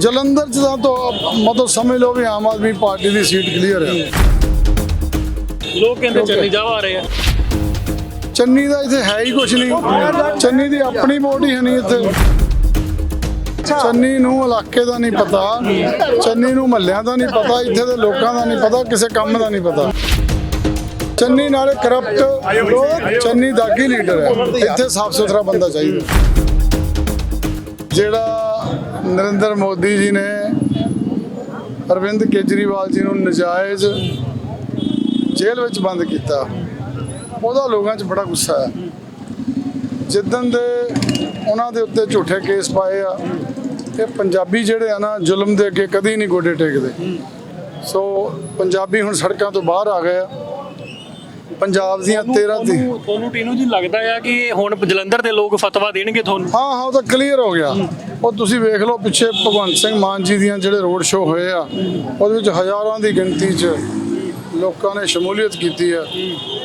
ਜਲੰਧਰ ਚ ਤਾਂ ਤੋਂ ਮਤਲਬ ਸਮਝ ਲਓ ਵੀ ਆਮ ਆਦਮੀ ਪਾਰਟੀ ਦੀ ਸੀਟ ਕਲੀਅਰ ਹੈ। ਲੋਕ ਕਹਿੰਦੇ ਚੰਨੀ ਜਾਵਾ ਆ ਰਹੇ ਆ। ਚੰਨੀ ਦਾ ਇੱਥੇ ਹੈ ਹੀ ਕੁਝ ਨਹੀਂ। ਚੰਨੀ ਦੀ ਆਪਣੀ ਵੋਟ ਹੀ ਹੈ ਨਹੀਂ ਇੱਥੇ। ਚੰਨੀ ਨੂੰ ਇਲਾਕੇ ਦਾ ਨਹੀਂ ਪਤਾ। ਚੰਨੀ ਨੂੰ ਮਹੱਲਿਆਂ ਦਾ ਨਹੀਂ ਪਤਾ। ਇੱਥੇ ਦੇ ਲੋਕਾਂ ਦਾ ਨਹੀਂ ਪਤਾ। ਕਿਸੇ ਕੰਮ ਦਾ ਨਹੀਂ ਪਤਾ। ਚੰਨੀ ਨਾਲੇ ਕਰਪਟ ਚੰਨੀ ਦਾਗੀ ਲੀਡਰ ਹੈ? ਇੱਥੇ ਸਾਫ਼ ਸੁਥਰਾ ਬੰਦਾ ਚਾਹੀਦਾ। ਜਿਹੜਾ ਨਰਿੰਦਰ ਮੋਦੀ ਜੀ ਨੇ ਅਰਵਿੰਦ ਕੇਜਰੀਵਾਲ ਜੀ ਨੂੰ ਨਜਾਇਜ਼ ਜੇਲ੍ਹ ਵਿੱਚ ਬੰਦ ਕੀਤਾ। ਉਹਦਾ ਲੋਕਾਂ 'ਚ ਬੜਾ ਗੁੱਸਾ ਹੈ। ਜਿੱਦਣ ਦੇ ਉਹਨਾਂ ਦੇ ਉੱਤੇ ਝੂਠੇ ਕੇਸ ਪਾਏ ਆ, ਇਹ ਪੰਜਾਬੀ ਜਿਹੜੇ ਆ ਨਾ, ਜ਼ੁਲਮ ਦੇ ਅੱਗੇ ਕਦੀ ਨਹੀਂ ਗੋਡੇ ਟੇਕਦੇ। ਸੋ ਪੰਜਾਬੀ ਹੁਣ ਸੜਕਾਂ ਤੋਂ ਬਾਹਰ ਆ ਗਏ ਆ। ਪੰਜਾਬ ਦੀਆਂ 13 ਤੇ ਤੁਹਾਨੂੰ ਤੁਹਾਨੂੰ ਟੀਨੂ ਜੀ ਲੱਗਦਾ ਆ ਕਿ ਹੁਣ ਜਲੰਧਰ ਦੇ ਲੋਕ ਫਤਵਾ ਦੇਣਗੇ ਤੁਹਾਨੂੰ? ਹਾਂ ਹਾਂ ਉਹ ਤਾਂ ਕਲੀਅਰ ਹੋ ਗਿਆ। ਉਹ ਤੁਸੀਂ ਵੇਖ ਲਓ ਪਿੱਛੇ ਭਗਵੰਤ ਸਿੰਘ ਮਾਨ ਜੀ ਦੀਆਂ ਜਿਹੜੇ ਰੋਡ ਸ਼ੋਅ ਹੋਏ ਆ ਉਹਦੇ ਵਿੱਚ ਹਜ਼ਾਰਾਂ ਦੀ ਗਿਣਤੀ 'ਚ ਲੋਕਾਂ ਨੇ ਸ਼ਮੂਲੀਅਤ ਕੀਤੀ ਹੈ।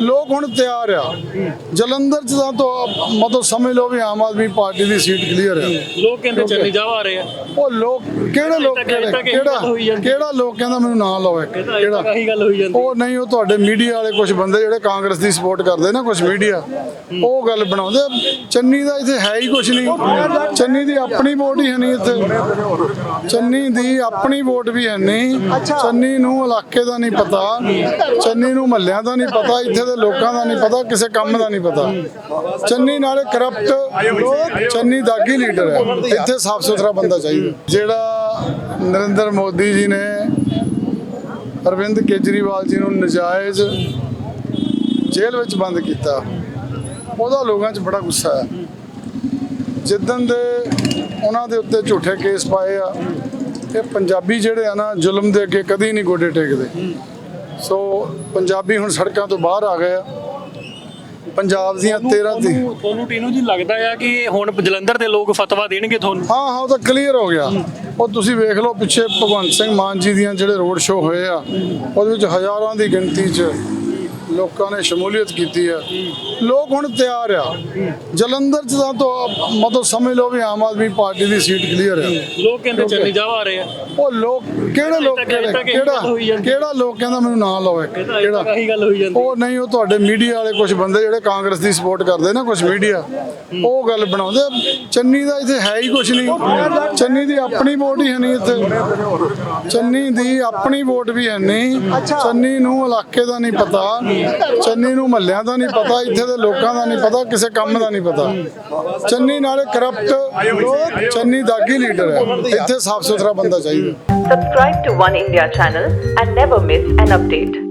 ਲੋਕ ਹੁਣ ਤਿਆਰ ਆ। ਜਲੰਧਰ 'ਚ ਤਾਂ ਤੋਂ ਮਤਲਬ ਸਮਝ ਲਓ ਵੀ ਆਮ ਆਦਮੀ ਪਾਰਟੀ ਦੀ ਸੀਟ ਕਲੀਅਰ ਹੈ ਲੋਕ ਕਹਿੰਦੇ ਚੰਨੀ ਜਾਵਾ ਆ ਰਹੇ ਆ। ਉਹ ਲੋਕ ਕਿਹੜੇ ਲੋਕ ਕਿਹੜੇ ਗੱਲ ਹੋਈ ਕਿਹੜਾ ਜਾਂਦੀ। ਕਿਹੜਾ ਲੋਕ ਕਹਿੰਦਾ ਮੈਨੂੰ ਨਾਂ ਲਾਓ ਇੱਕ? ਕਿਹੜਾ ਕਿਹੜਾ? ਇਹੀ ਗੱਲ ਹੋਈ ਜਾਂਦੀ ਉਹ ਨਹੀਂ ਉਹ ਤੁਹਾਡੇ ਮੀਡੀਆ ਵਾਲੇ ਕੁਝ ਬੰਦੇ ਜਿਹੜੇ ਕਾਂਗਰਸ ਦੀ ਸਪੋਰਟ ਕਰਦੇ ਨਾ ਕੁਝ ਮੀਡੀਆ ਉਹ ਗੱਲ ਬਣਾਉਂਦੇ ਆ। ਚੰਨੀ ਦਾ ਇੱਥੇ ਹੈ ਹੀ ਕੁਝ ਨਹੀਂ। ਚੰਨੀ ਦੀ ਆਪਣੀ ਵੋਟ ਹੀ ਹੈ ਨਹੀਂ ਇੱਥੇ। ਚੰਨੀ ਦੀ ਆਪਣੀ ਵੋਟ ਵੀ ਹੈ ਨਹੀਂ। ਚੰਨੀ ਨੂੰ ਇਲਾਕੇ ਦਾ ਨਹੀਂ ਪਤਾ। ਚੰਨੀ ਨੂੰ ਮਹੱਲਿਆਂ ਦਾ ਨਹੀਂ ਪਤਾ। ਇੱਥੇ ਦੇ ਲੋਕਾਂ ਦਾ ਨਹੀਂ ਪਤਾ, ਕਿਸੇ ਕੰਮ ਦਾ ਨਹੀਂ ਪਤਾ। ਚੰਨੀ ਨਾਲੇ ਕਰਪਟ ਚੰਨੀ ਦਾਗੀ ਲੀਡਰ ਹੈ? ਇੱਥੇ ਸਾਫ਼ ਸੁਥਰਾ ਬੰਦਾ ਚਾਹੀਦਾ। ਜਿਹੜਾ ਨਰਿੰਦਰ ਮੋਦੀ ਜੀ ਨੇ ਅਰਵਿੰਦ ਕੇਜਰੀਵਾਲ ਜੀ ਨੂੰ ਨਜਾਇਜ਼ ਜੇਲ੍ਹ ਵਿੱਚ ਬੰਦ ਕੀਤਾ, ਉਹਦਾ ਲੋਕਾਂ 'ਚ ਬੜਾ ਗੁੱਸਾ ਹੈ। ਜਿੱਦਣ ਦੇ ਉਹਨਾਂ ਦੇ ਉੱਤੇ ਝੂਠੇ ਕੇਸ ਪਾਏ ਆ, ਇਹ ਪੰਜਾਬੀ ਜਿਹੜੇ ਆ ਨਾ, ਜ਼ੁਲਮ ਦੇ ਅੱਗੇ ਕਦੀ ਨਹੀਂ ਗੋਡੇ ਟੇਕਦੇ। ਸੋ ਪੰਜਾਬੀ ਹੁਣ ਸੜਕਾਂ ਤੋਂ ਬਾਹਰ ਆ ਗਏ ਆ। ਪੰਜਾਬ ਦੀਆਂ 13 ਤੇ ਤੁਹਾਨੂੰ ਟੀਨੂ ਜੀ ਲੱਗਦਾ ਆ ਕਿ ਹੁਣ ਜਲੰਧਰ ਦੇ ਲੋਕ ਫਤਵਾ ਦੇਣਗੇ ਤੁਹਾਨੂੰ? ਹਾਂ ਹਾਂ ਉਹ ਤਾਂ ਕਲੀਅਰ ਹੋ ਗਿਆ। ਉਹ ਤੁਸੀਂ ਵੇਖ ਲਓ ਪਿੱਛੇ ਭਗਵੰਤ ਸਿੰਘ ਮਾਨ ਜੀ ਦੀਆਂ ਜਿਹੜੇ ਰੋਡ ਸ਼ੋਅ ਹੋਏ ਆ ਉਹਦੇ ਵਿੱਚ ਹਜ਼ਾਰਾਂ ਦੀ ਗਿਣਤੀ 'ਚ ਲੋਕਾਂ ਨੇ ਸ਼ਮੂਲੀਅਤ ਕੀਤੀ ਹੈ। ਲੋਕ ਹੁਣ ਤਿਆਰ ਆ। ਜਲੰਧਰ 'ਚ ਤਾਂ ਤੋਂ ਮਤਲਬ ਸਮਝ ਲਓ ਵੀ ਆਮ ਆਦਮੀ ਪਾਰਟੀ ਦੀ ਸੀਟ ਕਲੀਅਰ ਹੈ ਲੋਕ ਕਹਿੰਦੇ ਚੰਨੀ ਜਾਵਾ ਆ ਰਹੇ ਆ। ਉਹ ਲੋਕ ਕਿਹੜੇ ਲੋਕ ਕਿਹੜੇ ਕਿਹੜਾ ਜਾਂਦੀ। ਕਿਹੜਾ ਲੋਕ ਕਹਿੰਦਾ ਮੈਨੂੰ ਨਾਂ ਲਾਓ ਕਿਹੜਾ? ਇਹੀ ਗੱਲ ਹੋਈ ਜਾਂਦੀ। ਉਹ ਨਹੀਂ ਉਹ ਤੁਹਾਡੇ ਮੀਡੀਆ ਵਾਲੇ ਕੁਝ ਬੰਦੇ ਜਿਹੜੇ ਕਾਂਗਰਸ ਦੀ ਸਪੋਰਟ ਕਰਦੇ ਨਾ ਕੁਝ ਮੀਡੀਆ ਉਹ ਗੱਲ ਬਣਾਉਂਦੇ ਆ। ਚੰਨੀ ਦਾ ਇੱਥੇ ਹੈ ਹੀ ਕੁਝ ਨਹੀਂ। ਚੰਨੀ ਦੀ ਆਪਣੀ ਵੋਟ ਹੀ ਹੈ ਨਹੀਂ ਇੱਥੇ। ਚੰਨੀ ਦੀ ਆਪਣੀ ਵੋਟ ਵੀ ਹੈ ਨਹੀਂ। ਚੰਨੀ ਨੂੰ ਇਲਾਕੇ ਦਾ ਨਹੀਂ ਪਤਾ। ਚੰਨੀ ਨੂੰ ਮਹੱਲਿਆਂ ਦਾ ਨਹੀਂ ਪਤਾ। ਇੱਥੇ ਦੇ ਲੋਕਾਂ ਦਾ ਨਹੀਂ ਪਤਾ, ਕਿਸੇ ਕੰਮ ਦਾ ਨਹੀਂ ਪਤਾ। ਚੰਨੀ ਨਾਲੇ ਕਰਪਟ ਚੰਨੀ ਦਾਗੀ ਲੀਡਰ ਹੈ। ਇੱਥੇ ਸਾਫ਼ ਸੁਥਰਾ ਬੰਦਾ ਚਾਹੀਦਾ। Subscribe to One India channel and never miss an update.